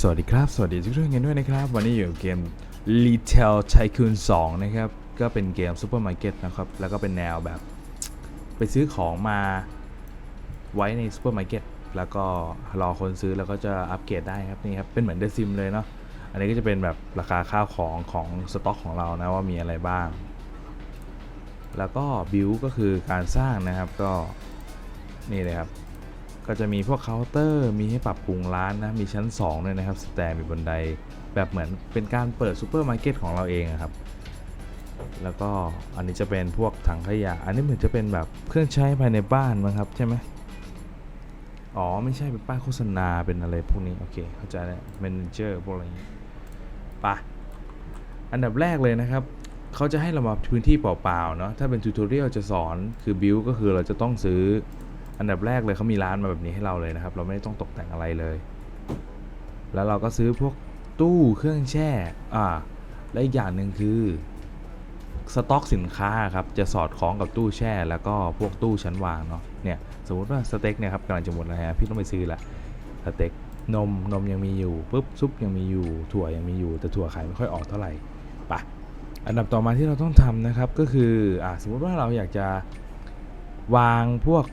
สวัสดีครับ สวัสดีทุกท่านกันด้วยนะครับ วันนี้อยู่กับเกม Retail Tycoon 2 นะครับ ก็เป็นเกมซูเปอร์มาร์เก็ตนะครับ แล้วก็เป็นแนวแบบ ไปซื้อของมาไว้ในซูเปอร์มาร์เก็ตแล้วก็รอคนซื้อแล้วก็จะอัปเกรดได้ครับนี่ครับ เป็นเหมือนเดซิมเลยเนาะอันนี้ก็จะเป็นแบบราคาข้าวของของสต็อกของเรานะว่ามีอะไรบ้าง แล้วก็บิวก็คือการสร้างนะครับก็นี่เลยครับ ก็จะมีพวกเคาน์เตอร์ มีให้ปรับปรุงร้านนะ มีชั้น2ด้วยนะครับ สแตร์มีบันได แบบเหมือนเป็นการเปิดซูเปอร์มาร์เก็ตของเราเองอะครับ แล้วก็อันนี้จะเป็นพวกถังขยะ อันนี้เหมือนจะเป็นแบบเครื่องใช้ภายในบ้านมั้งครับใช่ไหมอ๋อ ไม่ใช่เป็นป้ายโฆษณาเป็นอะไรพวกนี้ โอเค เข้าใจแล้ว m มนเจอร์พวกอะไรอย่างนี้ปะอันดับแรกเลยนะครับเขาจะให้เรามาพื้นที่เปล่าๆเนาะถ้าเป็นทูตอเรียลจะสอนคือบิวก็คือเราจะต้องซื้อ อันดับแรกเลยเขามีร้านมาแบบนี้ให้เราเลยนะครับ เราไม่ต้องตกแต่งอะไรเลย แล้วเราก็ซื้อพวกตู้เครื่องแช่อ่าและอีกอย่างหนึ่งคือสต็อกสินค้าครับจะสอดคล้องกับตู้แช่ แล้วก็พวกตู้ชั้นวางเนาะเนี่ยสมมติว่าสเต็กเนี่ยครับกำลังจะหมดแล้วฮะพี่ต้องไปซื้อละสเต็กนมนมยังมีอยู่ปุ๊บซุปยังมีอยู่ถั่วยังมีอยู่ แต่ถั่วขายไม่ค่อยออกเท่าไหร่ปะอันดับต่อมาที่เราต้องทำนะครับก็คืออ่าสมมติว่าเราอยากจะวางพวก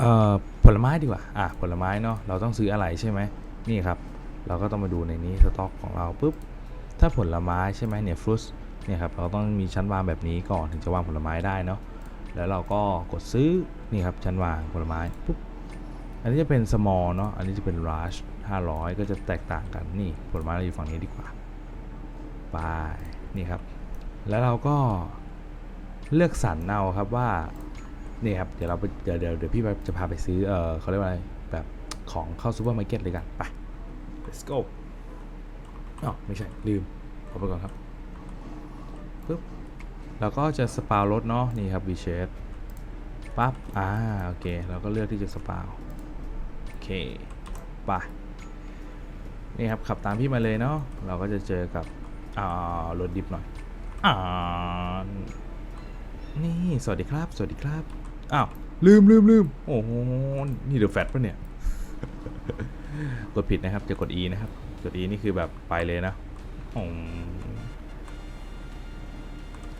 เอ่อผลไม้ดีกว่าอะผลไม้เนาะเราต้องซื้ออะไรใช่ไหมนี่ครับ เราก็ต้องมาดูในนี้สต็อกของเราปุ๊บถ้าผลไม้ใช่ไหมเนี่ยฟรุตเนี่ยครับเราต้องมีชั้นวางแบบนี้ก่อนถึงจะวางผลไม้ได้เนาะแล้วเราก็กดซื้อนี่ครับชั้นวางผลไม้ปุ๊บอันนี้จะเป็น small เนาะอันนี้จะเป็น large 500 ก็จะแตกต่างกันนี่ผลไม้เราอยู่ฝั่งนี้ดีกว่าไปนี่ครับ แล้วเราก็เลือกสรรเอาครับว่า นี่ครับ เดี๋ยวเราไปเดี๋ยวเดี๋ยวเดี๋ยวพี่จะพาไปซื้อ เออเขาเรียกว่าอะไร แบบของเข้าซูเปอร์มาร์เก็ตเลยกัน ไป let's go อ๋อไม่ใช่ ลืมขอไปก่อนครับปึ๊บแล้วก็จะสปาวรถเนาะ นี่ครับ v s h a p e ปั๊บ อ่า โอเค เราก็เลือกที่จะสปาวโอเค ไป นี่ครับ ขับตามพี่มาเลยเนาะ เราก็จะเจอกับ อ่ารถดิฟหน่อยอ่านี่ สวัสดีครับ สวัสดีครับ อ้าว ลืมลืมลืมโอ้โห นี่เดอแฟตปะเนี่ย กดผิดนะครับ จะกด E นะครับ กด E นี่คือแบบไปเลยนะ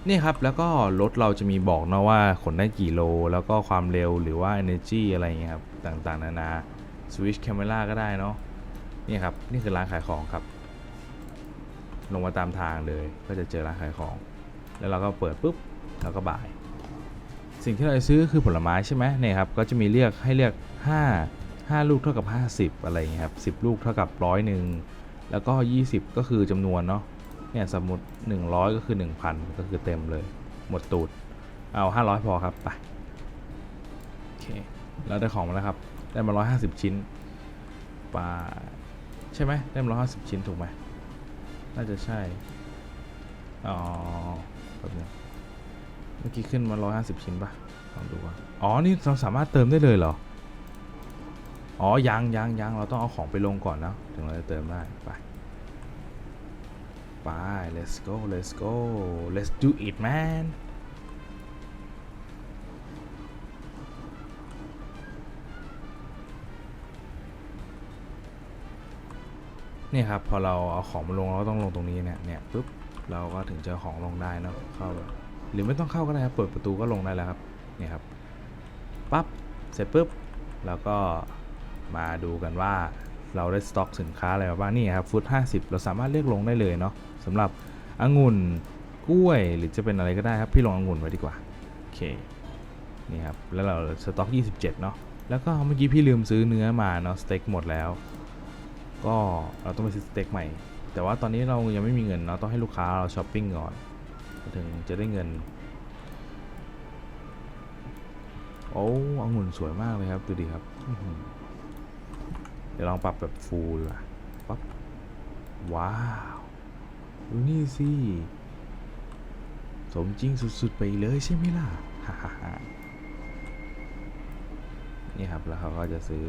นี่ครับ แล้วก็รถเราจะมีบอกนะว่าขนได้กี่โล แล้วก็ความเร็วหรือว่า energy อะไรเงี้ยครับ ต่างๆ นานา switch camera ก็ได้เนาะนี่ครับ นี่คือร้านขายของครับ ลงมาตามทางเลย ก็จะเจอร้านขายของ แล้วเราก็เปิดปุ๊บ แล้วก็บ่าย สิ่งที่เราจะซื้อก็คือผลไม้ใช่ไหมเนี่ยครับก็จะมีเลือกให้เลือก 5 5 ลูกเท่ากับ 50 อะไรอย่างเงี้ยครับ 10 ลูกเท่ากับร้อยหนึ่งแล้วก็ 20 ก็คือจำนวนเนาะเนี่ยสมมติ 100 ก็คือ 1,000 ก็คือเต็มเลย หมดตูด เอา 500 พอครับ ไป โอเค เราได้ของมาแล้วครับ ได้มา 150 ชิ้นไปใช่ไหมได้มา150 ชิ้นถูกไหมน่าจะใช่ อ๋อแบบนี้ เมื่อกี้ขึ้นมา 150 ชิ้นปะลองดูว่าอ๋อ นี่เราสามารถเติมได้เลยเหรอ อ๋อ ยังยังยังเราต้องเอาของไปลงก่อนนะ ถึงเราจะเติมได้ ไป ไป let's go let's go let's do it man นี่ครับ พอเราเอาของมาลงเราก็ต้องลงตรงนี้เนี่ย เนี่ยปุ๊บ เราก็ถึงจะเอของลงได้นะเข้าไป หรือไม่ต้องเข้าก็ได้ครับ เปิดประตูก็ลงได้แล้วครับ นี่ครับ ปั๊บ เสร็จปุ๊บ แล้วก็มาดูกันว่าเราได้สต็อกสินค้าอะไรมาบ้างนี่ครับฟุต50 เราสามารถเลือกลงได้เลยเนาะสำหรับองุ่นกล้วยหรือจะเป็นอะไรก็ได้ครับ พี่ลงองุ่นไว้ดีกว่า โอเค นี่ครับ แล้วเราสต็อก 27 เนาะ แล้วก็เมื่อกี้พี่ลืมซื้อเนื้อมาเนาะสเต็กหมดแล้ว ก็เราต้องไปซื้อสเต็กใหม่ แต่ว่าตอนนี้เรายังไม่มีเงินเนาะต้องให้ลูกค้าเราช้อปปิ้งก่อน ถึงจะได้เงิน โอ้องุ่นสวยมากเลยครับ ดูดิครับ เดี๋ยวลองปรับแบบฟูลดีกว่าปั๊บ ว้าว ดูนี่สิ สมจริงสุด ๆ ไปเลยใช่ไหมล่ะ นี่ครับ แล้วเขาก็จะซื้อ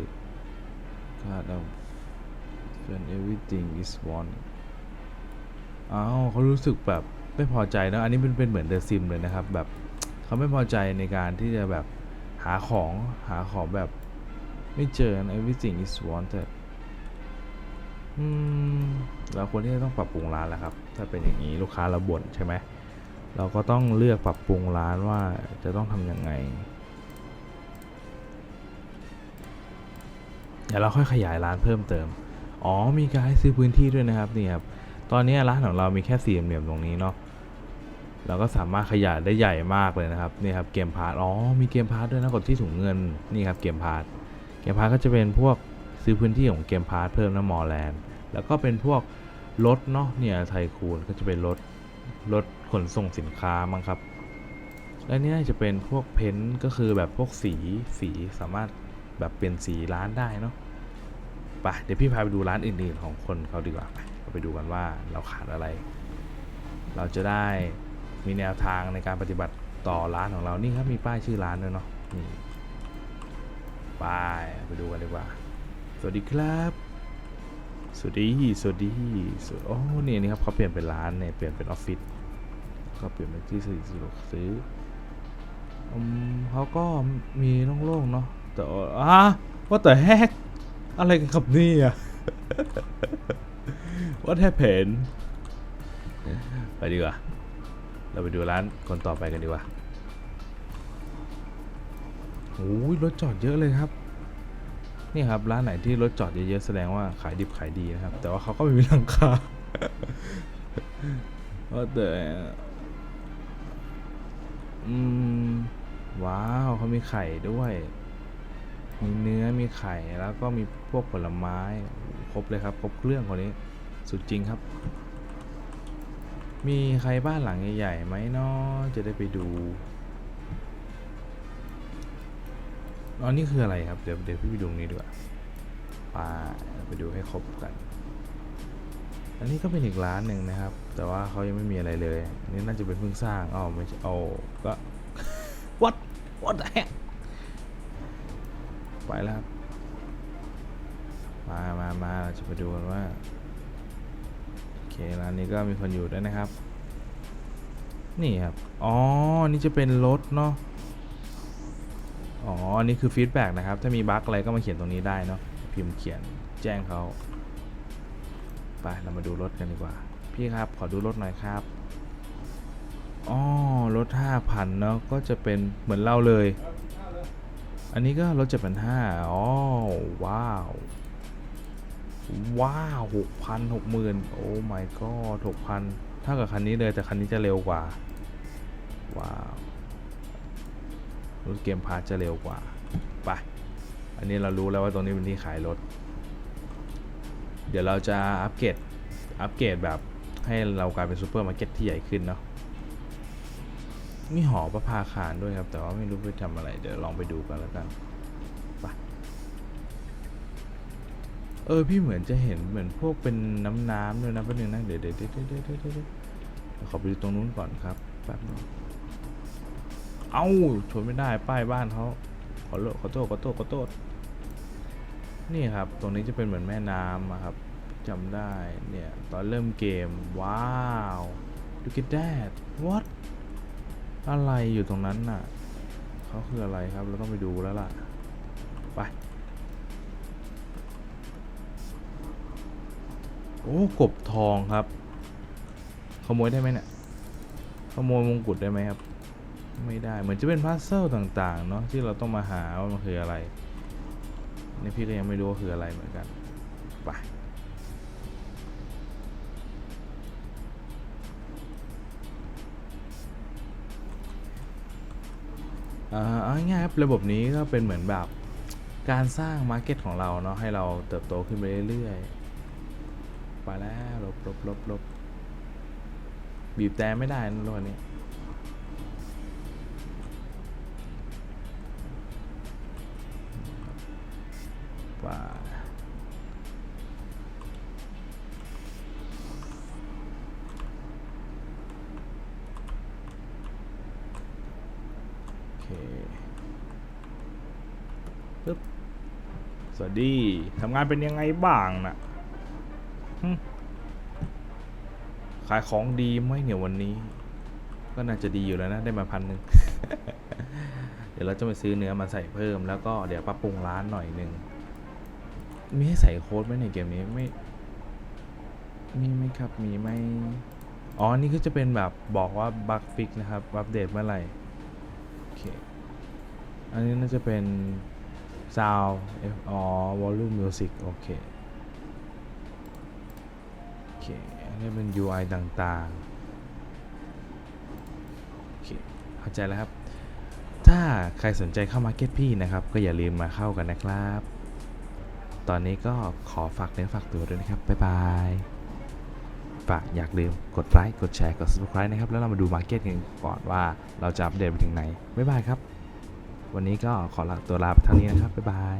ก็ต้อง when everything is one อ้าวเขารู้สึกแบบ ไม่พอใจนะอันนี้เป็นเป็นเหมือนเดอะซิมเลยนะครับ แบบเขาไม่พอใจในการที่จะแบบหาของหาของแบบไม่เจอ everything is wanted อืมเราควรที่จะต้องปรับปรุงร้านแล้วครับ ถ้าเป็นอย่างนี้ลูกค้าเราบ่นใช่ไหมเราก็ต้องเลือกปรับปรุงร้านว่าจะต้องทำยังไงเดี๋ยวเราค่อยขยายร้านเพิ่มเติม อ๋อมีการให้ซื้อพื้นที่ด้วยนะครับนี่ครับ ตอนนี้ร้านของเรามีแค่สี่เหลี่ยมตรงนี้เนาะเราก็สามารถขยายได้ใหญ่มากเลยนะครับนี่ครับเกมพาร์ทอ๋อมีเกมพาร์ทด้วยนะกดที่ถุงเงินนี่ครับเกมพาร์ทเกมพาร์ทก็จะเป็นพวกซื้อพื้นที่ของเกมพาร์ทเพิ่มนะมอลแลนด์แล้วก็เป็นพวกรถเนาะเนี่ยไทคูนก็จะเป็นรถรถขนส่งสินค้ามั้งครับและนี่จะเป็นพวกเพ้นท์ก็คือแบบพวกสีสีสามารถแบบเปลี่ยนสีร้านได้เนาะไปเดี๋ยวพี่พาไปดูร้านอื่นๆของคนเขาดีกว่าไปเรา ไปดูกันว่าเราขาดอะไร เราจะได้มีแนวทางในการปฏิบัติต่อร้านของเรานี่ครับมีป้ายชื่อร้านด้วยเนาะนี่ป้ายไปดูกันดีกว่า สวัสดีครับ สวัสดีสวัสดีสวัสดีโอ้เนี่ยนี่ครับเขาเปลี่ยนเป็นร้านเนี่ยเปลี่ยนเป็นออฟฟิศก็เปลี่ยนเป็นที่สื่อสะดวกซื้อเขาก็มีโล่งๆเนาะแต่อะว่าแต่แฮกอะไรกันครับเนี่ย What happened ไปดีกว่า เราไปดูร้านคนต่อไปกันดีกว่าโอ้ยรถจอดเยอะเลยครับ นี่ครับ ร้านไหนที่รถจอดเยอะๆแสดงว่าขายดิบขายดีนะครับ แต่ว่าเขาก็ไม่มีหลังคาว่าแต่อืม ว้าวเขามีไข่ด้วย มีเนื้อมีไข่แล้วก็มีพวกผลไม้ ครบเลยครับ ครบเครื่องคนนี้ สุดจริงครับ มีใครบ้านหลังใหญ่ๆไหมเนาะจะได้ไปดูอ๋อนี่คืออะไรครับ เดี๋ยวเดี๋ยวพี่ไปดูนี้ดีกว่าไปไปดูให้ครบกัน อันนี้ก็เป็นอีกร้านหนึ่งนะครับ แต่ว่าเขายังไม่มีอะไรเลยนี่น่าจะเป็นเพิ่งสร้างอ๋อไม่ใช่โอ้ก็ what what the heck ไปแล้วครับมามามาเราจะไปดูกันว่า ร้านนี้ก็มีคนอยู่ด้วยนะครับ นี่ครับ อ๋อ นี่จะเป็นรถเนาะ อ๋อ นี่คือฟีดแบ็กนะครับ ถ้ามีบั๊กอะไรก็มาเขียนตรงนี้ได้เนาะ พิมพ์เขียนแจ้งเขา ไป เรามาดูรถกันดีกว่า พี่ครับ ขอดูรถหน่อยครับ อ๋อ รถห้าพันเนาะ ก็จะเป็นเหมือนเราเลย อันนี้ก็รถเจ็ดพันห้าอ๋อ ว้าว ว้าวหกพันหกหมื่นโอ้ my god หกพันเท่ากับคันนี้เลยแต่คันนี้จะเร็วกว่า ว้าวรถเกมพาร์ทจะเร็วกว่า ไป อันนี้เรารู้แล้วว่าตรงนี้เป็นที่ขายรถ เดี๋ยวเราจะอัปเกรด อัปเกรดแบบให้เรากลายเป็นซูเปอร์มาร์เก็ตที่ใหญ่ขึ้นเนาะ มีหอประภาคารด้วยครับ แต่ว่าไม่รู้ไปทำอะไร เดี๋ยวลองไปดูกันแล้วกัน ออพี่เหมือนจะเห็นเหมือนพวกเป็นน้ำน้ำๆด้วยนะแป๊บนึงนะเดี๋ยวเดี๋ยวเดี๋ยวเดี๋ยวเดี๋ยวขอไปดูตรงนู้นก่อนครับแป๊บนึงเอ้าชนไม่ได้ป้ายบ้านเขาขอโทษขอโทษขอโทษขอโทษนี่ครับ ตรงนี้จะเป็นเหมือนแม่น้ำครับจำได้เนี่ยตอนเริ่มเกม ว้าว look at that what อะไรอยู่ตรงนั้นน่ะเขาคืออะไรครับ เราต้องไปดูแล้วล่ะ โอ้กบทองครับ ขโมยได้ไหมเนี่ยขโมยมงกุฎได้ไหมครับ ไม่ได้เหมือนจะเป็นพัซเซิลต่างๆเนาะที่เราต้องมาหาว่ามันคืออะไรนี่พี่ก็ยังไม่รู้ว่าคืออะไรเหมือนกันไปอ่าเอาง่ายครับระบบนี้ก็เป็นเหมือนแบบการสร้างมาร์เก็ตของเราเนาะให้เราเติบโตขึ้นไปเรื่อยๆ ไปแล้วลบลบลบลบบีบแต่ไม่ได้นะรถนี้ไปโอเคปึ๊บสวัสดีทำงานเป็นยังไงบ้างน่ะ ขายของดีไหมเนี่ยวันนี้ ก็น่าจะดีอยู่แล้วนะ ได้มาพันหนึ่งเดี๋ยวเราจะไปซื้อเนื้อมาใส่เพิ่มแล้วก็เดี๋ยวปรับปรุงร้านหน่อยหนึ่งมีให้ใส่โค้ดไหมในเกมนี้ไม่ มีไหมครับ มีไหมอ๋อ นี่ก็จะเป็นแบบบอกว่าบั๊กฟิกนะครับ อัปเดตเมื่อไหร่ โอเค อันนี้น่าจะเป็น sound อ๋อ volume music โอเค อันนี้เป็น UI ต่างๆ โอเค เข้าใจแล้วครับ ถ้าใครสนใจเข้ามาเก็ตพี่นะครับ ก็อย่าลืมมาเข้ากันนะครับ ตอนนี้ก็ขอฝากเนื้อฝากตัวด้วยนะครับ บ๊ายบาย ฝากอยากลืมกดไลค์ กดแชร์ กด subscribe นะครับ แล้วเรามาดูมาเก็ตกันก่อนว่าเราจะอัปเดตไปถึงไหน บ๊ายบายครับ วันนี้ก็ขอลาตัวลาไปเท่านี้นะครับ บ๊ายบาย